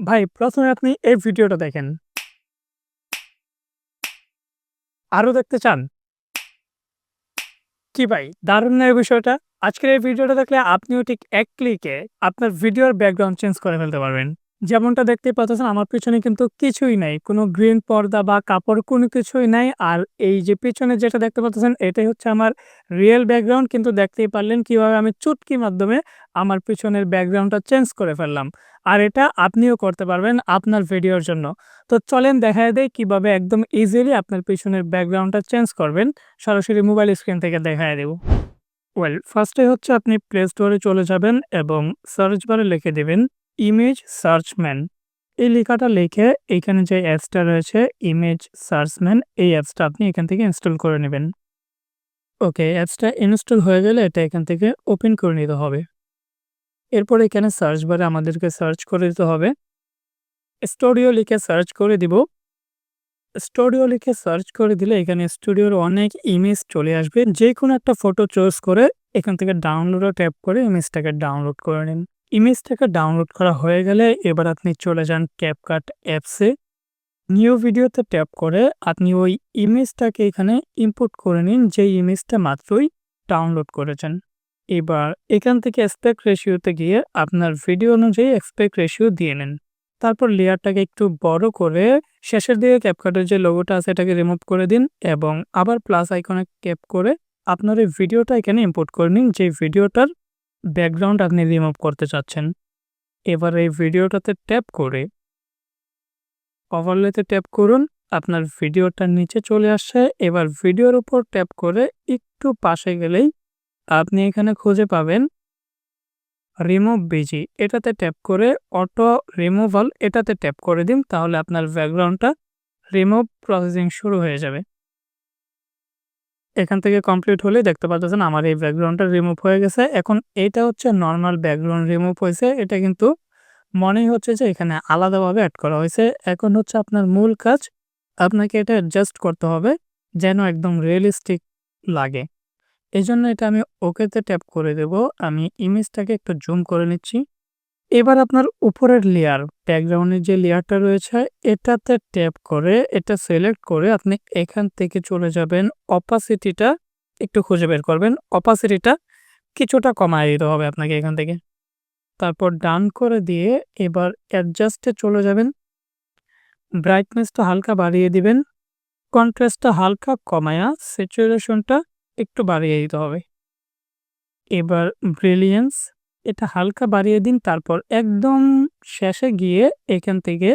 ভাই, প্রথমে আপনি এই ভিডিওটা দেখেন। আরও দেখতে চান? কি ভাই, দারুণ না এই বিষয়টা? আজকের এই ভিডিওটা দেখলে আপনিও ঠিক এক ক্লিকে আপনার ভিডিওর ব্যাকগ্রাউন্ড চেঞ্জ করে ফেলতে পারবেন। যেমনটা দেখতেই পাচ্ছেন, আমার পিছনে কিন্তু কিছুই নাই। কোনো গ্রিন পর্দা বা কাপড়, কোনো কিছুই নাই। আর এই যে পিছনে যেটা দেখতে পাচ্ছেন, এটাই হচ্ছে আমার রিয়েল ব্যাকগ্রাউন্ড কিন্তু দেখতেই পারলেন কীভাবে আমি চুটকি মাধ্যমে আমার পিছনের ব্যাকগ্রাউন্ডটা চেঞ্জ করে ফেললাম। আর এটা আপনিও করতে পারবেন আপনার ভিডিওর জন্য। তো চলেন দেখায় দেয় কীভাবে একদম ইজিলি আপনার পিছনের ব্যাকগ্রাউন্ডটা চেঞ্জ করবেন। সরাসরি মোবাইল স্ক্রিন থেকে দেখায় দেব। ওয়েল ফার্স্টে হচ্ছে আপনি প্লে স্টোরে চলে যাবেন এবং সার্চ বারে লিখে দিবেন ইমেজ সার্চম্যান। এই লেখাটা লিখে এখানে যে অ্যাপসটা রয়েছে ইমেজ সার্চম্যান এই অ্যাপসটা আপনি এখান থেকে ইনস্টল করে নেবেন। ওকে অ্যাপসটা ইনস্টল হয়ে গেলে এটা এখান থেকে ওপেন করে নিতে হবে। এরপর এখানে সার্চ বারে আমাদেরকে সার্চ করে দিতে হবে। স্টুডিও লিখে সার্চ করে দিব। স্টুডিও লিখে সার্চ করে দিলে এখানে স্টুডিওর অনেক ইমেজ চলে আসবে। যে কোনো একটা ফটো চুজ করে এখান থেকে ডাউনলোডও ট্যাপ করে ইমেজটাকে ডাউনলোড করে নিন। ইমেজটাকে ডাউনলোড করা হয়ে গেলে এবার আপনি চলে যান ক্যাপকাট অ্যাপসে। নিউ ভিডিওতে ট্যাপ করে আপনি ওই ইমেজটাকে এখানে ইম্পোর্ট করে নিন যে ইমেজটা মাত্রই ডাউনলোড করেছেন। এবার এখান থেকে অ্যাসপেক্ট রেশিওতে গিয়ে আপনার ভিডিও অনুযায়ী অ্যাসপেক্ট রেশিও দিয়ে নেন। তারপর লেয়ারটাকে একটু বড় করে শেষের দিকে ক্যাপকাটের যে লোগোটা আছে এটাকে রিমুভ করে দিন এবং আবার প্লাস আইকনে ক্যাপ করে আপনার এই ভিডিওটা এখানে ইম্পোর্ট করে নিন যে ভিডিওটার ব্যাকগ্রাউন্ড আপনি রিমুভ করতে চাচ্ছেন। এবার এই ভিডিওটাতে ট্যাপ করে ওভারলেতে ট্যাপ করুন, আপনার ভিডিওটার নিচে চলে আসছে, এবার ভিডিওর উপর ট্যাপ করে একটু পাশে গেলেই আপনি এখানে খুঁজে পাবেন রিমুভ বিজি এটাতে ট্যাপ করে অটো রিমুভাল এটাতে ট্যাপ করে দিন, তাহলে আপনার ব্যাকগ্রাউন্ডটা রিমুভ প্রসেসিং শুরু হয়ে যাবে এখান থেকে কমপ্লিট হলে দেখতে পাচ্ছেন আমার এই ব্যাকগ্রাউন্ডটা রিমুভ হয়ে গেছে। এখন এটা হচ্ছে নর্মাল ব্যাকগ্রাউন্ড রিমুভ হয়েছে। এটা কিন্তু মনেই হচ্ছে যে এখানে আলাদাভাবে অ্যাড করা হয়েছে। এখন হচ্ছে আপনার মূল কাজ, আপনাকে এটা অ্যাডজাস্ট করতে হবে যেন একদম রিয়েলিস্টিক লাগে। এই জন্য এটা আমি ওকেতে ট্যাপ করে দেব। আমি ইমেজটাকে একটু জুম করে নিচ্ছি। এবার আপনার উপরের লেয়ার ব্যাকগ্রাউন্ডের যে লেয়ারটা রয়েছে, এটাতে ট্যাপ করে, এটা সিলেক্ট করে আপনি এখান থেকে চলে যাবেন অপাসিটিটা একটু খুঁজে বের করবেন অপাসিটিটা কিছুটা কমায় দিতে হবে আপনাকে এখান থেকে। তারপর ডান করে দিয়ে এবার অ্যাডজাস্টে চলে যাবেন ব্রাইটনেসটা হালকা বাড়িয়ে দিবেন কন্ট্রাস্টটা হালকা কমায়া স্যাচুরেশনটা একটু বাড়িয়ে দিতে হবে। এবার ব্রিলিয়েন্স এটা হালকা বাড়িয়ে দিন, তারপর একদম শেষে গিয়ে এখান থেকে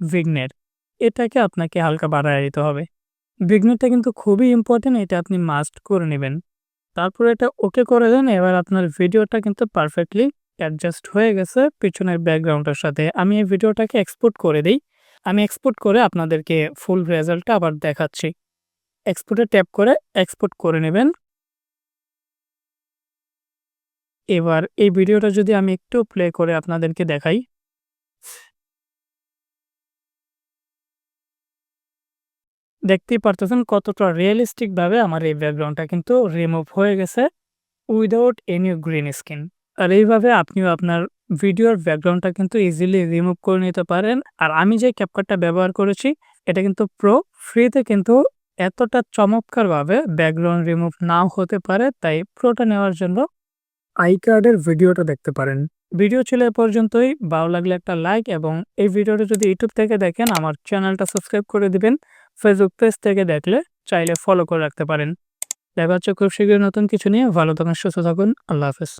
ভিগনেট এটাকে আপনাকে হালকা বাড়ায় দিতে হবে। ভিগনেটটা কিন্তু খুবই ইম্পর্টেন্ট এটা আপনি মাস্ট করে নেবেন। তারপর এটা ওকে করে দেন, এবার আপনার ভিডিওটা কিন্তু পারফেক্টলি অ্যাডজাস্ট হয়ে গেছে পিছনের ব্যাকগ্রাউন্ডের সাথে। আমি এই ভিডিওটাকে এক্সপোর্ট করে দিই। আমি এক্সপোর্ট করে আপনাদেরকে ফুল রেজাল্টটা আবার দেখাচ্ছি। এক্সপোর্টে ট্যাপ করে এক্সপোর্ট করে নেবেন। এবার এই ভিডিওটা যদি আমি একটু প্লে করে আপনাদেরকে দেখাই। দেখতেই পারতেছেন কতটা রিয়েলিস্টিক ভাবে আমার এই ব্যাকগ্রাউন্ডটা কিন্তু রিমুভ হয়ে গেছে উইদাউট এনি গ্রিন স্কিন আর এইভাবে আপনিও আপনার ভিডিওর ব্যাকগ্রাউন্ডটা কিন্তু ইজিলি রিমুভ করে নিতে পারেন। আর আমি যে ক্যাপকাটটা ব্যবহার করেছি, এটা কিন্তু প্রো ফ্রিতে কিন্তু এতটা চমৎকারভাবে ব্যাকগ্রাউন্ড রিমুভ নাও হতে পারে, তাই প্রোটা নেওয়ার জন্য আই কার্ডের ভিডিওটা দেখতে পারেন। ভিডিও ছিল এ পর্যন্তই। ভালো লাগলে একটা লাইক এবং এই ভিডিওটা যদি ইউটিউব থেকে দেখেন, আমার চ্যানেলটা সাবস্ক্রাইব করে দিবেন। ফেসবুক পেজ থেকে দেখলে চাইলে ফলো করে রাখতে পারেন। দেখা হচ্ছে খুব শীঘ্রই নতুন কিছু নিয়ে। ভালো থাকুন, সুস্থ থাকুন। আল্লাহ হাফেজ।